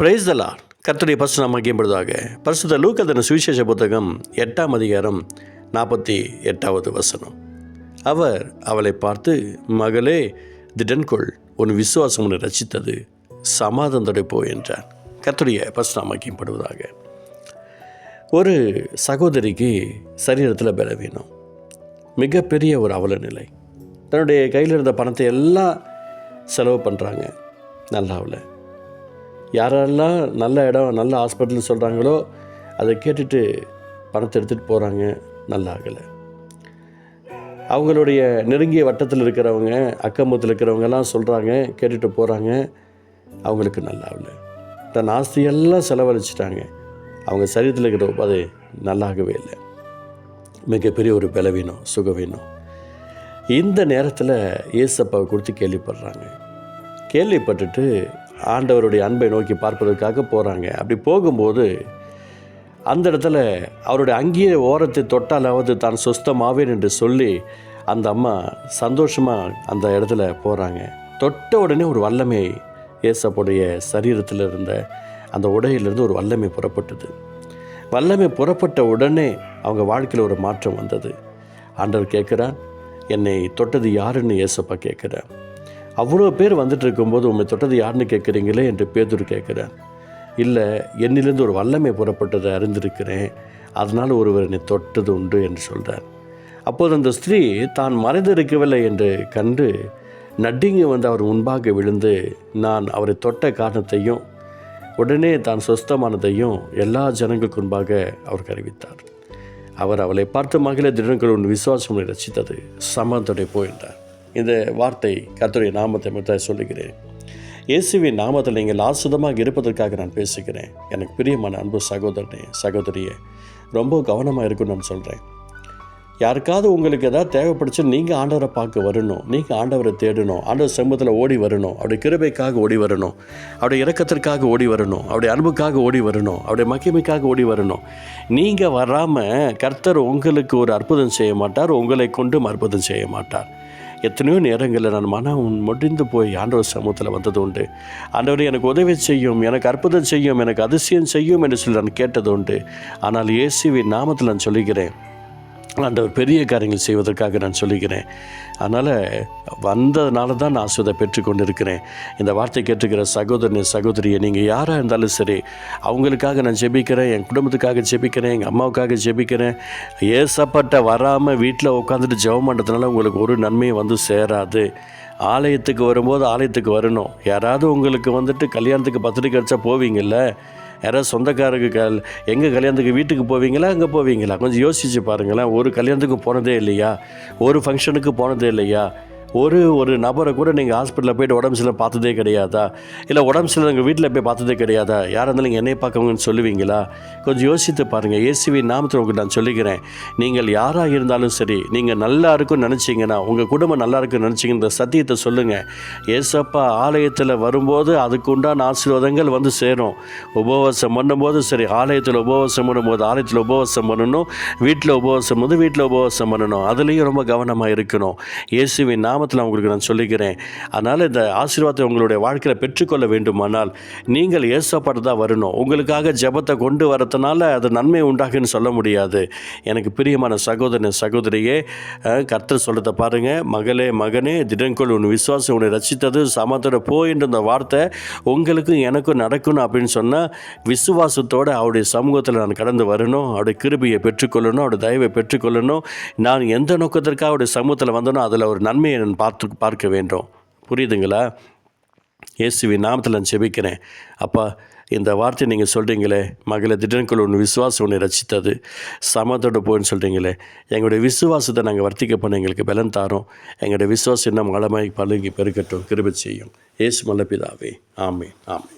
பிரைஸ்தலார் கர்த்தருடைய பசு நாம் மகிம்படுவதாக பரிசுத்த லூக்கதன சுவிசேஷ புத்தகம் எட்டாம் அதிகாரம் நாற்பத்தி எட்டாவது வசனம். அவர் அவளை பார்த்து மகளே திடன்கொள் உன் விசுவாசம் உன்னை ரச்சித்தது சமாதானத்தோட போ என்றார். கர்த்தருடைய பசு நாம் மகிம்படுவதாக ஒரு சகோதரிக்கு சரீரத்தில் பலவீனம் மிகப்பெரிய ஒரு அவல நிலை. தன்னுடைய கையில் இருந்த பணத்தை எல்லாம் செலவு பண்ணுறாங்க நல்லாவில் யாரெல்லாம் நல்ல இடம் நல்ல ஹாஸ்பிட்டல் சொல்கிறாங்களோ அதை கேட்டுட்டு பணத்தை எடுத்துகிட்டு போகிறாங்க நல்லா ஆகலை. அவங்களுடைய நெருங்கிய வட்டத்தில் இருக்கிறவங்க அக்கம்பத்தில் இருக்கிறவங்கெல்லாம் சொல்கிறாங்க கேட்டுட்டு போகிறாங்க அவங்களுக்கு நல்லா ஆகலை. தன் ஆஸ்தியெல்லாம் செலவழிச்சிட்டாங்க. அவங்க சரீரத்தில் இருக்கிற அது நல்லாகவே இல்லை. மிகப்பெரிய ஒரு பலவீனம் சுகவீனம் இந்த நேரத்தில் ஏசப்பாவை கொடுத்து கேள்விப்படுறாங்க. கேள்விப்பட்டுட்டு ஆண்டவருடைய அன்பை நோக்கி பார்ப்பதற்காக போகிறாங்க அப்படி போகும்போது அந்த இடத்துல அவருடைய அங்கேயே ஓரத்தை தொட்டாலாவது தான் சுஸ்தமாவேன் என்று சொல்லி அந்த அம்மா சந்தோஷமாக அந்த இடத்துல போகிறாங்க தொட்ட உடனே ஒரு வல்லமை ஏசப்புடைய சரீரத்தில் இருந்த அந்த உடையிலிருந்து ஒரு வல்லமை புறப்பட்டது. வல்லமை புறப்பட்ட உடனே அவங்க வாழ்க்கையில் ஒரு மாற்றம் வந்தது. ஆண்டவர் கேட்குறான் என்னை தொட்டது யாருன்னு ஏசப்பா கேட்குறான் அவ்வளோ பேர் வந்துட்டு இருக்கும்போது உண்மை தொட்டது யாருன்னு கேட்குறீங்களே என்று பேதூர் கேட்குறான் இல்லை என்னிலிருந்து ஒரு வல்லமை புறப்பட்டதை அறிந்திருக்கிறேன். அதனால் ஒருவர் என்னை தொட்டது உண்டு என்று சொல்கிறார் அப்போது அந்த ஸ்திரீ தான் மறைந்திருக்கவில்லை என்று கண்டு நட்டிங்க வந்து அவர் முன்பாக விழுந்து நான் அவரை தொட்ட காரணத்தையும் உடனே தான் சொஸ்தமானதையும் எல்லா ஜனங்களுக்கு முன்பாக அவர் அறிவித்தார் அவர் அவளை பார்த்து மகிழ திடங்கள் உன் விசுவாசம் ரசித்தது சமத்தோடைய போயின்றார் இந்த வார்த்தை கர்த்தருடைய நாமத்தை மட்டும் சொல்லுகிறேன். இயேசுவின் நாமத்தில் நீங்கள் ஆசுதமாக இருப்பதற்காக நான் பேசுகிறேன். எனக்கு பிரியமான அன்பு சகோதரனே சகோதரியே ரொம்ப கவனமாக இருக்குன்னு நான் சொல்கிறேன் யாருக்காவது உங்களுக்கு எதாவது தேவைப்படுச்சு நீங்கள் ஆண்டவரை பார்க்க வரணும் நீங்கள் ஆண்டவரை தேடணும் ஆண்டவர் சமூகத்தில் ஓடி வரணும் அவருடைய கிருபைக்காக ஓடி வரணும் அவருடைய இறக்கத்திற்காக ஓடி வரணும் அவருடைய அன்புக்காக ஓடி வரணும் அவருடைய மகிமைக்காக ஓடி வரணும். நீங்கள் வராமல் கர்த்தர் உங்களுக்கு ஒரு அற்புதம் செய்ய மாட்டார் உங்களை கொண்டும் அற்புதம் செய்ய மாட்டார். எத்தனையோ நேரங்களில் நான் மனம் முடிந்து போய் ஆண்டவர் சமூகத்தில் வந்தது உண்டு ஆண்டவர் எனக்கு உதவி செய்யும் எனக்கு அற்புதம் செய்யும் எனக்கு அதிசயம் செய்யும் என்று சொல்லி நான் கேட்டது உண்டு ஆனால் இயேசுவின் நாமத்தில் நான் சொல்லுகிறேன் ஆண்டவர் பெரிய காரியங்கள் செய்வதற்காக நான் சொல்லிக்கிறேன் அதனால் வந்ததுனால தான் நான் ஆசுவதை பெற்றுக்கொண்டு இருக்கிறேன் இந்த வார்த்தை கேட்டுக்கிற சகோதரனை சகோதரியை நீங்கள் யாராக இருந்தாலும் சரி அவங்களுக்காக நான் ஜெபிக்கிறேன் என் குடும்பத்துக்காக ஜெபிக்கிறேன் எங்கள் அம்மாவுக்காக ஜெபிக்கிறேன். ஏசப்பட்ட வராமல் வீட்டில் உட்காந்துட்டு ஜெபம் பண்ணுறதுனால உங்களுக்கு ஒரு நன்மையும் வந்து சேராது. ஆலயத்துக்கு வரும்போது ஆலயத்துக்கு வரணும். யாராவது உங்களுக்கு வந்துட்டு கல்யாணத்துக்கு பத்திரிக்கை அடித்தா போவீங்கள்ல யாராவது சொந்தக்காரருக்கு கல் எங்கள் கல்யாணத்துக்கு வீட்டுக்கு போவீங்களா அங்கே போவீங்களா? கொஞ்சம் யோசித்து பாருங்களேன். ஒரு கல்யாணத்துக்கு போனதே இல்லையா? ஒரு ஃபங்க்ஷனுக்கு போனதே இல்லையா? ஒரு ஒரு நபரை கூட நீங்கள் ஹாஸ்பிட்டலில் போய்ட்டு உடம்பு சில பார்த்ததே கிடையாதா? இல்லை உடம்பு சில உங்கள் வீட்டில் போய் பார்த்ததே கிடையாதா? யாராக இருந்தாலும் நீங்கள் என்னை பார்க்கவங்கன்னு சொல்லுவீங்களா? கொஞ்சம் யோசித்து பாருங்கள் இயேசுவி நாமத்தில் உங்களுக்கு நான் சொல்லிக்கிறேன் நீங்கள் யாராக இருந்தாலும் சரி நீங்கள் நல்லா இருக்குன்னு நினச்சிங்கன்னா உங்கள் குடும்பம் நல்லா இருக்குன்னு நினச்சிங்க இந்த சத்தியத்தை சொல்லுங்கள் ஏசப்பா ஆலயத்தில் வரும்போது அதுக்கு உண்டான ஆசீர்வாதங்கள் வந்து சேரும். உபவாசம் பண்ணும்போது சரி ஆலயத்தில் உபவாசம் பண்ணும்போது ஆலயத்தில் உபவாசம் பண்ணணும். வீட்டில் உபவாசம் வந்து வீட்டில் உபவாசம் பண்ணணும். அதுலேயும் ரொம்ப கவனமாக இருக்கணும். இயேசுவின் நாமத்தில் உங்களுக்கு நான் சொல்லிக்கிறேன். அதனால் இந்த ஆசீர்வாதத்தை உங்களுடைய வாழ்க்கையில் பெற்றுக்கொள்ள வேண்டுமானால் நீங்கள் ஏசப்பட்டு தான் வரணும். உங்களுக்காக ஜெபத்தை கொண்டு வரதுனால அது நன்மை உண்டாகுன்னு சொல்ல முடியாது. எனக்கு பிரியமான சகோதரன் சகோதரியே கர்த்தர் சொல்கிறத பாருங்கள் மகளே மகனே திடங்கொள் உன் விசுவாசம் உன்னை ரசித்தது சமத்தோட போயின்ற இந்த வார்த்தை உங்களுக்கும் எனக்கும் நடக்கணும் அப்படின்னு சொன்னால் விசுவாசத்தோடு அவருடைய சமூகத்தில் நான் கடந்து வரணும். அவருடைய கிருபியை பெற்றுக்கொள்ளணும். அவருடைய தயவை பெற்றுக்கொள்ளணும். நான் எந்த நோக்கத்திற்காக அவருடைய சமூகத்தில் வந்தனோ அதில் ஒரு நன்மையை நான் பார்த்து பார்க்க வேண்டும். புரியுதுங்களா? இயேசுவின் நாமத்தில் நான் செபிக்கிறேன் அப்பா இந்த வார்த்தை நீங்கள் சொல்கிறீங்களே மகளை திடன்குள் ஒன்று விசுவாசம் ஒன்று ரசித்தது சமத்தோடு போயின்னு சொல்கிறீங்களே எங்களுடைய விசுவாசத்தை நாங்கள் வர்த்திக்க பண்ண எங்களுக்கு பலன் தாரோம். எங்களுடைய விசுவாசம் இன்னும் வளமாய் பழுங்கி பெருக்கட்டும் கிருபை செய்யும். இயேசு மல்லபிதாவே ஆமே ஆமே